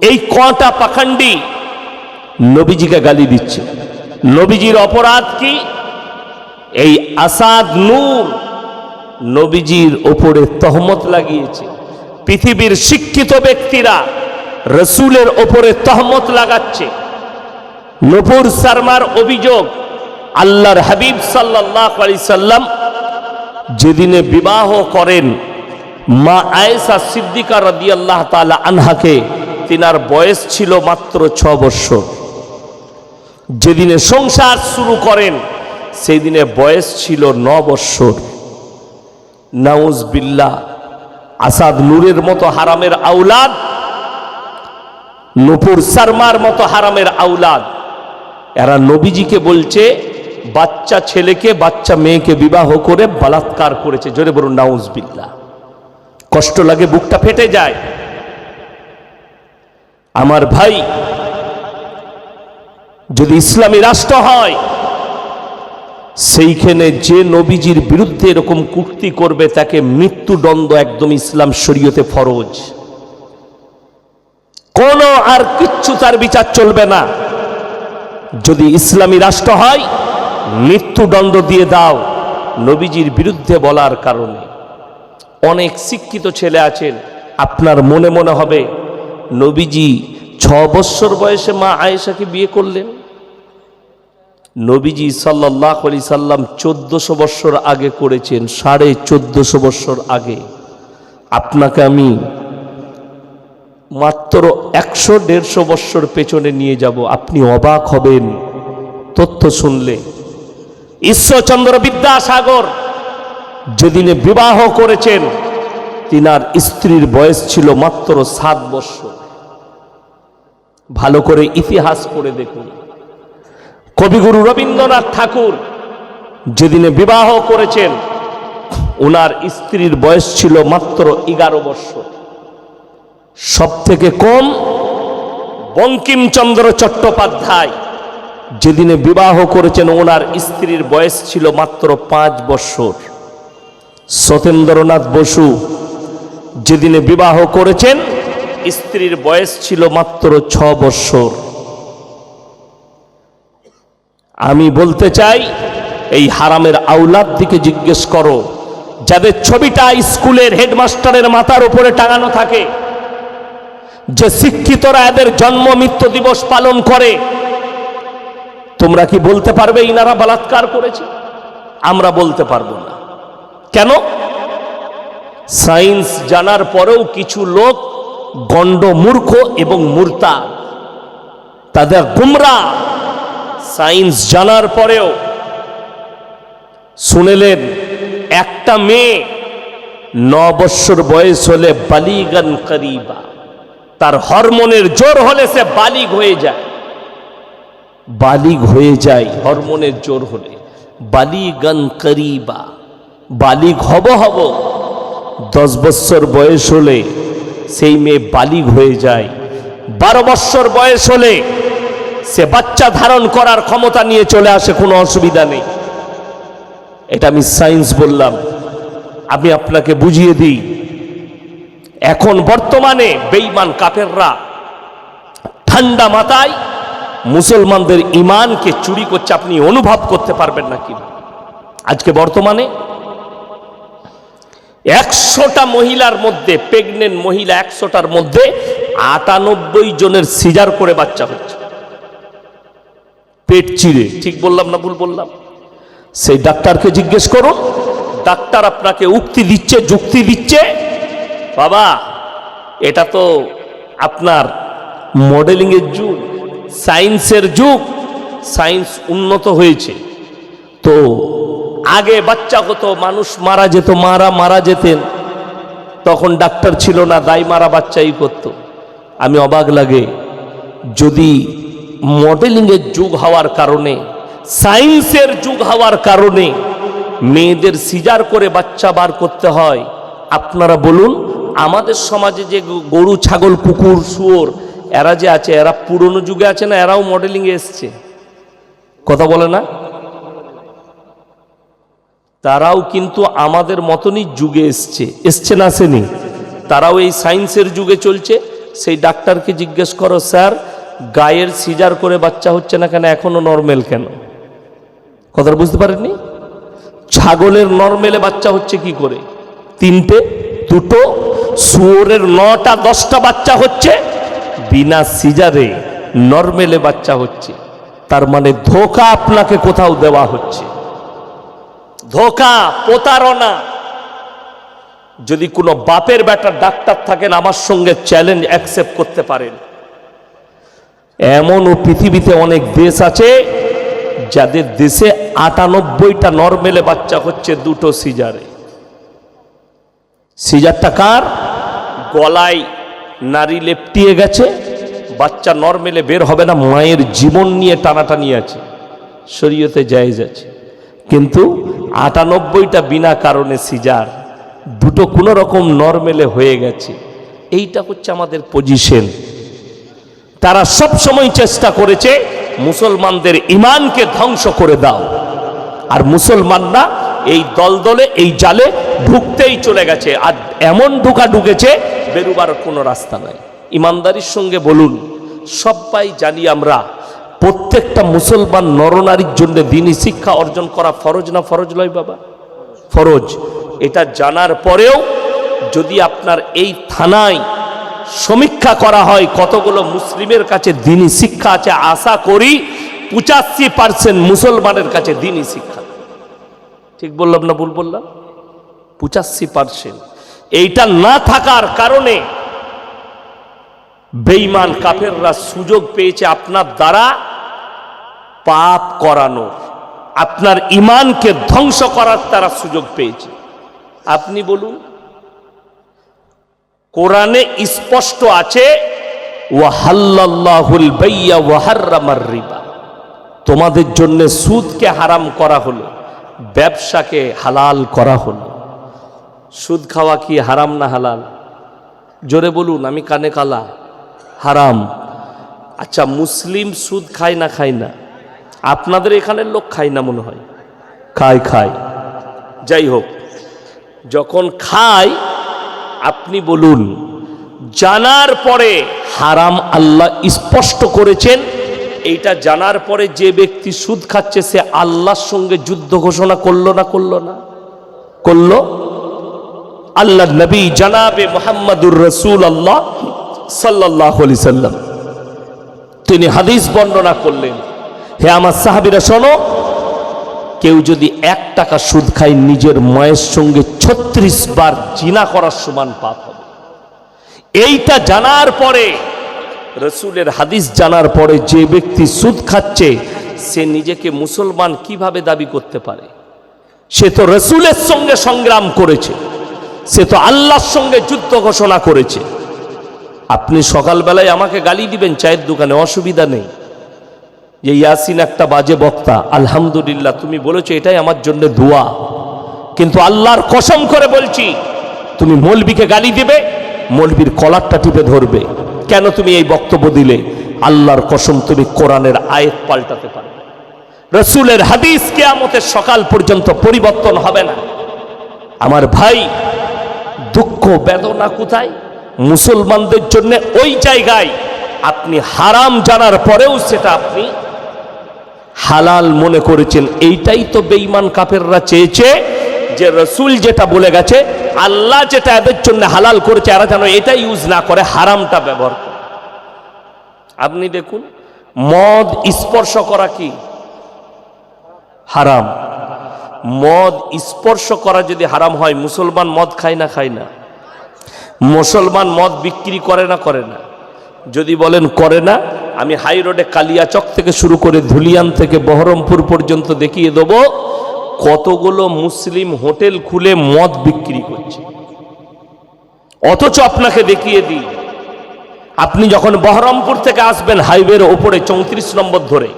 এই কটা পাখান্ডি নবীজিকে গালি দিচ্ছে। নবীজির অপরাধ কি? এই আসাদ নূর নবীজির ওপরে তহমত লাগিয়েছে। পৃথিবীর শিক্ষিত ব্যক্তিরা রসুলের ওপরে তহমত লাগাচ্ছে। নপুর শর্মার অভিযোগ আল্লাহর হাবিব সাল্লাহ আলি সাল্লাম যেদিনে বিবাহ করেন মা আয়েশা সিদ্দিকা রদি আল্লাহ তালা আনহাকে তিনার বয়স ছিল মাত্র ছ বৎসর যেদিনে সংসার শুরু করেন সেই দিনে বয়স ছিল ন বৎসর নাউজ বিল্লাহ, আসাদ নূরের মতো হারামের আউলাদ, নুপুর শর্মার মতো হারামের আউলাদ। এরা নবীজিকে বলছে, বাচ্চা ছেলেকে, বাচ্চা মেয়েকে বিবাহ করে বলাৎকার করেছে। জোরে বলুন, নাউজ বিল্লাহ। কষ্ট লাগে বুকটা ফেটে যায়। আমার ভাই, যদি ইসলামী রাষ্ট্র হয়, সেইখানে যে নবীজির বিরুদ্ধে এরকম কুর্তি করবে, তাকে মৃত্যুদণ্ড একদম ইসলাম শরীয়তে ফরজ। কোনো আর কিচ্ছু তার বিচার চলবে না। যদি ইসলামী রাষ্ট্র হয়, মৃত্যুদণ্ড দিয়ে দাও নবীজির বিরুদ্ধে বলার কারণে। অনেক শিক্ষিত ছেলে আছেন, আপনার মনে মনে হবে নবীজি ছ বৎসর বয়সে মা আয়েশাকে বিয়ে করলেন। নবীজি সাল্লাহ আলি সাল্লাম চোদ্দশো বৎসর আগে করেছেন, সাড়ে চোদ্দশো বৎসর আগে। আপনাকে আমি মাত্র একশো দেড়শো বৎসর পেছনে নিয়ে যাব, আপনি অবাক হবেন। তথ্য শুনলে, ঈশ্বরচন্দ্র বিদ্যাসাগর যেদিনে বিবাহ করেছেন, তিনার স্ত্রীর বয়স ছিল মাত্র সাত বৎসর। ভালো করে ইতিহাস পড়ে দেখুন। কবিগুরু রবীন্দ্রনাথ ঠাকুর যেদিনে বিবাহ করেছেন, ওনার স্ত্রীর বয়স ছিল মাত্র এগারো বৎসর সব থেকে কম বঙ্কিমচন্দ্র চট্টোপাধ্যায় যেদিনে বিবাহ করেছেন, ওনার স্ত্রীর বয়স ছিল মাত্র পাঁচ বৎসর সতেন্দ্রনাথ বসু যেদিনে বিবাহ করেছেন স্ত্রীর বয়স ছিল মাত্র ছ বৎসর আমি বলতে চাই, এই হারামের আউলাদ দিকে জিজ্ঞেস করো, যাদের ছবিটা স্কুলের হেডমাস্টারের মাথার উপরে টাঙানো থাকে, যে শিক্ষিতরা এদের জন্ম মৃত্যু দিবস পালন করে। তোমরা কি বলতে পারবে ইনারা বলাৎকার করেছে? আমরা বলতে পারব না। কেন? সায়েন্স জানার পরেও কিছু লোক গণ্ড মূর্খ এবং মূর্তা। তাদের গুমরা। সায়েন্স জানার পরেও শুনেলেন, একটা মেয়ে ন বৎসর বয়স হলে বালিগান করিবা। তার হরমোনের জোর হলে সে বালিগ হয়ে যায়। বালিগ হয়ে যায়, হরমোনের জোর হলে। বালিগান করিবা। বালিগ হব হব। দশ বৎসর বয়স হলে সেই মেয়ে বালিগ হয়ে যায়। বারো বৎসর বয়স হলে সে বাচ্চা ধারণ করার ক্ষমতা নিয়ে চলে আসে, কোনো অসুবিধা নেই। এটা আমি সায়েন্স বললাম। আমি আপনাকে বুঝিয়ে দিই, এখন বর্তমানে বেইমান কাপেররা ঠান্ডা মাথায় মুসলমানদের ইমানকে চুরি করছে, আপনি অনুভব করতে পারবেন না কি আজকে বর্তমানে একশোটা মহিলার মধ্যে প্রেগনেন্ট মহিলা একশোটার মধ্যে আটানব্বই জনের সিজার করে বাচ্চা হচ্ছে। পেট চিরে, ঠিক বললাম না ভুল বললাম? সেই ডাক্তারকে জিজ্ঞেস করুন, ডাক্তার আপনাকে উক্তি দিচ্ছে, যুক্তি দিচ্ছে, বাবা, এটা তো আপনার মডেলিংয়ের যুগ সায়েন্সের যুগ সায়েন্স উন্নত হয়েছে। তো আগে বাচ্চা হতো, মানুষ মারা যেত, মারা মারা যেতেন। তখন ডাক্তার ছিল না, দাই মারা বাচ্চাই করত। আমি অবাক লাগে, যদি মডেলিংয়ের যুগ হওয়ার কারণে সায়েন্সের যুগ হওয়ার কারণে মেয়েদের সিজার করে বাচ্চা বার করতে হয়, আপনারা বলুন, আমাদের সমাজে যে গরু, ছাগল, কুকুর, শুয়োর, এরা যে আছে, এরা পুরনো যুগে আছে না, এরাও মডেলিংয়ে এসছে? কথা বলে না? তারাও কিন্তু আমাদের মতনই যুগে এসছে। এসছে না আসেনি তারাও এই সায়েন্সের যুগে চলছে। সেই ডাক্তারকে জিজ্ঞেস করো, স্যার, গায়ের সিজার করে বাচ্চা হচ্ছে না কেন? এখনও নর্মেল কেন? কথাটা বুঝতে পারেননি? ছাগলের নর্মেলে বাচ্চা হচ্ছে কি করে? তিনটে, দুটো, শুয়োরের নটা, দশটা বাচ্চা হচ্ছে বিনা সিজারে নর্মেলে বাচ্চা হচ্ছে। তার মানে ধোকা আপনাকে কোথাও দেওয়া হচ্ছে। ধোকা, প্রতারণা। যদি কোনো বাপের বেটার ডাক্তার থাকেন, আমার সঙ্গে চ্যালেঞ্জ অ্যাকসেপ্ট করতে পারেন। এমনও পৃথিবীতে অনেক দেশ আছে, যাদের দেশে আটানব্বইটা নর্মেলে বাচ্চা হচ্ছে দুটো সিজারে সিজারটা কার? গলায় নারী লেপটিয়ে গেছে, বাচ্চা নর্মেলে বের হবে না, মায়ের জীবন নিয়ে টানাটানি আছে, শরীয়তে জায়েজ আছে। কিন্তু আটানব্বইটা বিনা কারণে সিজার, দুটো কোনো রকম নর্মেলে হয়ে গেছে। এইটা হচ্ছে আমাদের পজিশন তারা সব সময় চেষ্টা করেছে, মুসলমানদের ইমানকে ধ্বংস করে দাও। আর মুসলমানরা এই দলদলে, এই জালে ঢুকতেই চলে গেছে। আর এমন ঢুকা ঢুকেছে, বেরুবার কোনো রাস্তা নাই। ইমানদারির সঙ্গে বলুন, সবাই জানি আমরা প্রত্যেকটা মুসলমান নরনারীর জন্য দিনই শিক্ষা অর্জন করা ফরজ না ফরজ লয় বাবা? ফরজ। এটা জানার পরেও যদি আপনার এই থানায় সমীক্ষা করা হয় কতগুলো মুসলিমের কাছে দিনই শিক্ষা আছে, আশা করি পঁচাশি পার্সেন্ট মুসলমানের কাছে দিনই শিক্ষা। ঠিক বললাম না ভুল বললাম? পঁচাশি পার্সেন্ট। এইটা না থাকার কারণে বেঈমান কাফেররা সুযোগ পেয়েছে আপনার দ্বারা পাপ করানোর আপনার ইমানকে ধ্বংস করার তারা সুযোগ পেয়েছে। আপনি বলুন, কোরআনে স্পষ্ট আছে তোমাদের জন্য সুদকে হারাম করা হলো, ব্যবসাকে হালাল করা হলো। সুদ খাওয়া কি হারাম না হালাল? জোরে বলুন, আমি কানে কালা। হারাম। আচ্ছা মুসলিম সুদ খায় না খায় না? আপনাদের এখানের লোক খায় না মনে হয়? খায় খায়। যাই হোক যখন খায় আপনি বলুন জানার পরে হারাম আল্লাহ স্পষ্ট করেছেন এইটা জানার পরে যে ব্যক্তি সুদ খাচ্ছে সে আল্লাহর সঙ্গে যুদ্ধ ঘোষণা করল না করল না? করল? আল্লাহ নবী জানাবে মোহাম্মদুর রসুল আল্লাহ সাল্লাহ সাল্লাম। তিনি হাদিস বর্ণনা করলেন। হে আমার সাহাবিরা, শোনো। কেউ যদি এক টাকা সুদ খায়, নিজের মায়ের সঙ্গে ছত্রিশ বার জিনা করার সমান পাপ হবে। এইটা জানার পরে, রসুলের হাদিস জানার পরে যে ব্যক্তি সুদ খাচ্ছে, সে নিজেকে মুসলমান কীভাবে দাবি করতে পারে? সে তো রসুলের সঙ্গে সংগ্রাম করেছে, সে তো আল্লাহর সঙ্গে যুদ্ধ ঘোষণা করেছে। আপনি সকালবেলায় আমাকে গালি দিবেন, চায়ের দোকানে, অসুবিধা নেই। যে ইয়াসিন একটা বাজে বক্তা, আলহামদুলিল্লাহ, তুমি বলেছ এটাই আমার জন্য দোয়া। কিন্তু আল্লাহর কসম করে বলছি, তুমি মলবিকে গালি দিবে, মৌলবীর কলারটা টিপে ধরবে। কেন তুমি এই বক্তব্য দিলে? আল্লাহর কসম তুমি কোরআনের আয়েত পাল্টাতে পারবে। রসুলের হাদিস কেয়ামতের সকাল পর্যন্ত পরিবর্তন হবে না। আমার ভাই, দুঃখ, বেদনা কোথায়? মুসলমানদের জন্য ওই জায়গায় আপনি হারাম জানার পরেও সেটা আপনি হালাল মনে করেছেন, এইটাই তো বেঈমান কাফেররা চেয়েছে যে রসুল যেটা বলে গেছে, আল্লাহ যেটা এদের জন্য হালাল করেছে, এরা যেন এটা ইউজ না করে, হারামটা ব্যবহার করে। আপনি দেখুন, মদ স্পর্শ করা কি? হারাম। মদ স্পর্শ করা যদি হারাম হয়, মুসলমান মদ খায় না খায় না। মুসলমান মদ বিক্রি করে না করে না। যদি বলেন, করে না আমি হাই রোডে কালিয়াচক থেকে শুরু করে ধুলিয়ান থেকে বহরমপুর পর্যন্ত দেখিয়ে দেব, কতগুলো মুসলিম হোটেল খুলে মদ বিক্রি করছে। অথচ আপনাকে দেখিয়ে দিই, আপনি যখন বহরমপুর থেকে আসবেন হাইওয়ের ওপরে চৌত্রিশ নম্বর ধরে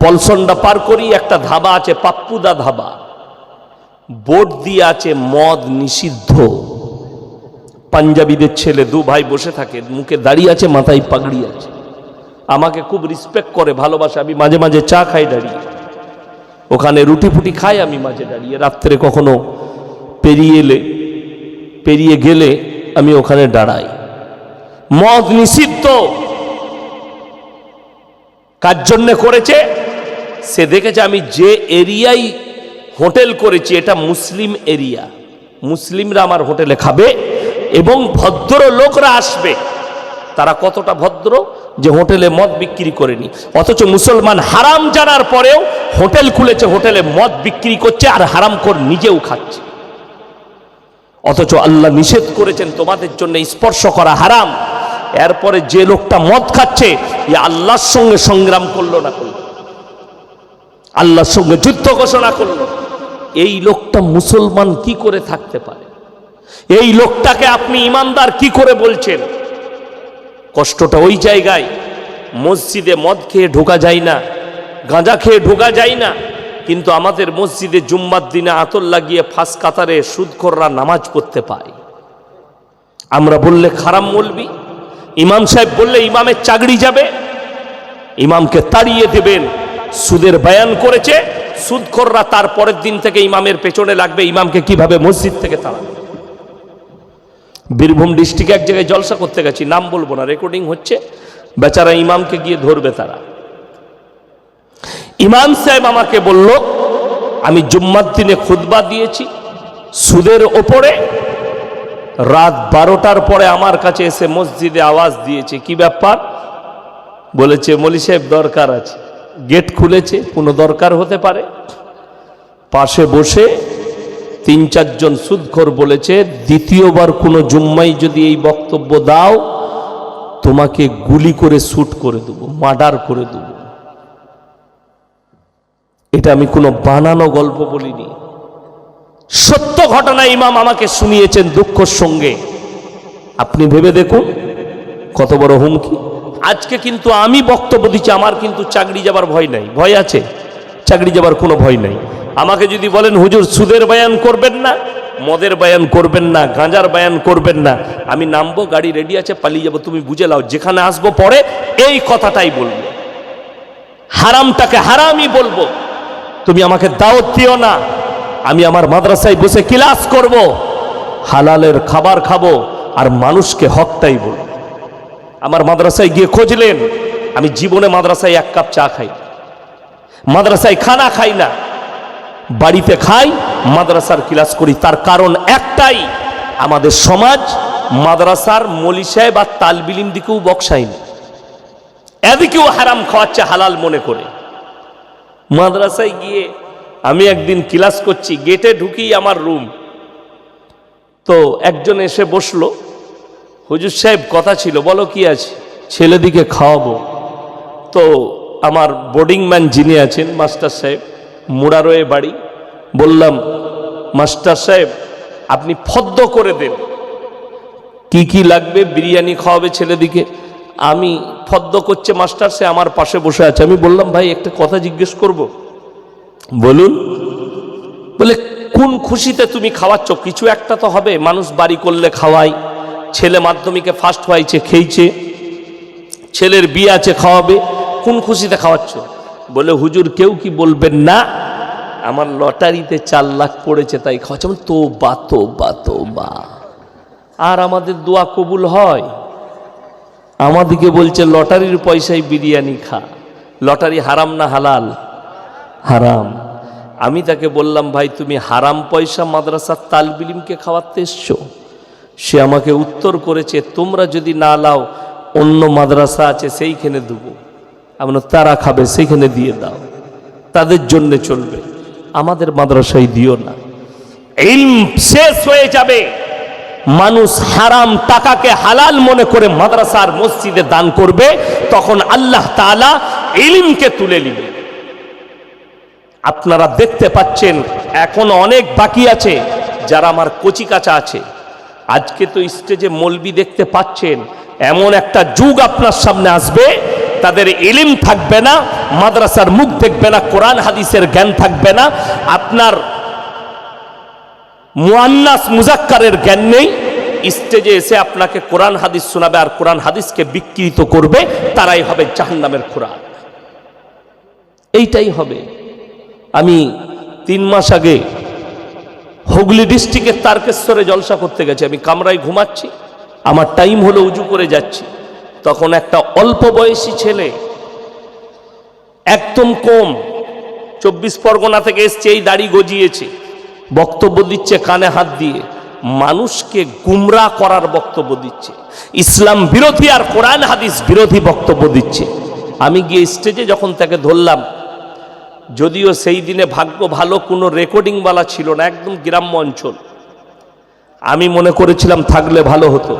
পলসন্ডা পার করি একটা ধাবা আছে, পাপ্পুদা ধাবা। বোর্ড দিয়ে আছে, মদ নিষিদ্ধ। পাঞ্জাবিদের ছেলে দু ভাই বসে থাকে, মুখে দাঁড়িয়ে আছে, মাথায় পাগড়ি আছে। আমাকে খুব রিসপেক্ট করে, ভালোবাসে, আমি মাঝে মাঝে চা খাই দাঁড়িয়ে। ওখানে রুটি ফুটি খাই আমি মাঝে দাঁড়িয়ে। রাত্রে কখনো পেরিয়ে এলে, পেরিয়ে গেলে আমি ওখানে দাঁড়াই। মদ নিষিদ্ধ। কার জন্যে করেছে? সে দেখেছে আমি যে এরিয়ায় হোটেল করেছি, এটা মুসলিম এরিয়া। মুসলিমরা আমার হোটেলে খাবে এবং ভদ্র লোকরা আসবে। তারা কতটা ভদ্র যে হোটেলে মদ বিক্রি করেনি। অথচ মুসলমান হারাম জানার পরেও হোটেল খুলেছে, হোটেলে মদ বিক্রি করছে আর হারাম কর নিজেও খাচ্ছে। অথচ আল্লাহ নিষেধ করেছেন, তোমাদের জন্য স্পর্শ করা হারাম। এরপরে যে লোকটা মদ খাচ্ছে ই আল্লাহর সঙ্গে সংগ্রাম করল না করল। আল্লাহর সঙ্গে যুদ্ধ ঘোষণা করল। এই লোকটা মুসলমান কি করে থাকতে পারে? এই লোকটাকে আপনি ইমানদার কি করে বলছেন? কষ্টটা ওই জায়গায়। মসজিদে মদ খেয়ে ঢোকা যায় না, গাঁজা খেয়ে ঢোকা যায় না। কিন্তু আমাদের মসজিদে জুম্মার দিনে আতর লাগিয়ে ফাঁস কাতারে সুদখোররা নামাজ পড়তে পায়। আমরা বললে খারাপ বলবি, ইমাম সাহেব বললে ইমামের চাকরি যাবে। ইমামকে তাড়িয়ে দেবেন, সুদের বয়ান করেছে, সুদখোররা তার পরের দিন থেকে ইমামের পেছনে লাগবে, ইমামকে কীভাবে মসজিদ থেকে তাড়াবে? বীরভূম ডিস্ট্রিক্টে এক জায়গায় জলসা করতে গেছি, নাম বলব না রেকর্ডিং হচ্ছে, বেচারা ইমামকে গিয়ে ধরবে তারা। ইমাম সাহেব আমাকে বলল, আমি জুম্মার দিনে খুতবা দিয়েছি, সুদের ওপরে, রাত বারোটার পরে আমার কাছে এসে মসজিদে আওয়াজ দিয়েছে, কি ব্যাপার? বলেছে, মলি সাহেব দরকার আছে। গেট খুলেছে, কোনো দরকার হতে পারে? পাশে বসে তিন, চারজন সুদখোর বলেছে, দ্বিতীয়বার কোনো জুম্মাই যদি এই বক্তব্য দাও, তোমাকে গুলি করে শুট করে দেবো, মার্ডার করে দেবো। এটা আমি কোনো বানানো গল্প বলিনি। সত্য ঘটনা ইমাম আমাকে শুনিয়েছেন দুঃখর সঙ্গে। আপনি ভেবে দেখুন, কত বড় হুমকি। আজকে কিন্তু আমি বক্তব্য দিচ্ছি, আমার কিন্তু চাকরি যাবার ভয় নাই। ভয় আছে? চাকরি যাবার কোনো ভয় নাই। আমাকে যদি বলেন, হুজুর, সুদের বায়ান করবেন না, মদের বায়ান করবেন না, গাঁজার বায়ান করবেন না, আমি নামবো, গাড়ি রেডি আছে, পালিয়ে যাব, তুমি বুঝে লাও যেখানে আসব পরে এই কথাটাই বলব। হারামটাকে হারামই বলব। তুমি আমাকে দাওয়াত দিও না, আমি আমার মাদ্রাসায় বসে ক্লাস করব, হালালের খাবার খাব আর মানুষকে হকটাই বলব। আমার মাদ্রাসায় গিয়ে খুঁজলেন আমি জীবনে মাদ্রাসায় এক কাপ চা খাই। মাদ্রাসায় খানা খাই না বাড়িতে খাই, মাদ্রাসার ক্লাস করি। তার কারণ একটাই, আমাদের সমাজ মাদ্রাসার মলি বা তালবিলিম দিকেও বক্সায়নি এদিকেও হারাম খাওয়াচ্ছে হালাল মনে করে। মাদ্রাসায় গিয়ে আমি একদিন ক্লাস করছি, গেটে ঢুকি আমার রুম। তো একজন এসে বসল, হুজুর সাহেব, কথা ছিল, বলো কি আছে? ছেলেদিকে খাওয়াবো। তো আমার বোর্ডিং ম্যান যিনি আছেন, মাস্টার সাহেব মুরারোয়ে বাড়ি। বললাম, মাস্টার সাহেব, আপনি ফদ্দ করে দেন। কি কি লাগবে বিরিয়ানি খাওয়াবে ছেলেদিকে? আমি ফদ্দ করছে মাস্টার সে আমার পাশে বসে আছে। আমি বললাম, ভাই, একটা কথা জিজ্ঞেস করব। বলুন। বলে, কোন খুশিতে তুমি খাওয়াচ্ছ? কিছু একটা তো হবে। মানুষ বাড়ি করলে খাওয়াই ছেলে মাধ্যমিকে ফার্স্ট হয়েছে, খেয়েছে, ছেলের বিয়ে আছে, খাওয়াবে। কোন খুশিতে খাওয়াচ্ছ? বলে, হুজুর, কেউ কি বলবেন না? আমার লটারিতে চার লাখ পড়েছে তাই খাওয়াচ্ছে আমি তো বা তো বা তো বা আর আমাদের দোয়া কবুল হয়। আমাদিকে বলছে, লটারির পয়সায় বিরিয়ানি খা। লটারি হারাম না হালাল? হারাম। আমি তাকে বললাম, ভাই, তুমি হারাম পয়সা মাদ্রাসার তালবিলিমকে খাওয়াতে এসছো। সে আমাকে উত্তর করেছে, তোমরা যদি না লাও, অন্য মাদ্রাসা আছে সেইখানে দেবো। আমরা তারা খাবে, সেখানে দিয়ে দাও। তাদের জন্য চলবে। আমাদের মাদ্রাসায় দিও না। ইলম শেষ হয়ে যাবে। মানুষ হারাম টাকাকে হালাল মনে করে মাদ্রাসার মসজিদে দান করবে, তখন আল্লাহ তাআলা ইলিমকে তুলে নিবে। আপনারা দেখতে পাচ্ছেন, এখন অনেক বাকি আছে, যারা আমার কচি কাচা আছে। আজকে তো স্টেজে মলবি দেখতে পাচ্ছেন, এমন একটা যুগ আপনার সামনে আসবে তাদের ইলিম থাকবে না, মাদ্রাসার মুখ দেখবে না, কোরআন, হাদিসের জ্ঞান থাকবে না, আপনার মুয়ান্নাস, মুজাক্কারের জ্ঞান নেই, স্টেজে এসে আপনাকে কোরআন, হাদিস শোনাবে আর কোরআন, হাদিসকে বিকৃত করবে, তারাই হবে জাহান্নামের কোরআন এইটাই হবে। আমি তিন মাস আগে হুগলি ডিস্ট্রিক্টের তারকেশ্বরে জলসা করতে গেছি, আমি কামরায় ঘুমাচ্ছি, আমার টাইম হলো উজু করে যাচ্ছি। তখন একটা অল্প বয়সী ছেলে, একদম কম, চব্বিশ পরগনা থেকে এসছে, এই দাড়ি গজিয়েছে, বক্তব্য দিচ্ছে কানে হাত দিয়ে, মানুষকে গুমরা করার বক্তব্য দিচ্ছে, ইসলাম বিরোধী আর কোরআন হাদিস বিরোধী বক্তব্য দিচ্ছে। আমি গিয়ে স্টেজে যখন তাকে ধরলাম, যদিও সেই দিনে ভাগ্য ভালো, কোনো রেকর্ডিংওয়ালা ছিল না, একদম গ্রাম্য অঞ্চল, আমি মনে করেছিলাম থাকলে ভালো হতো।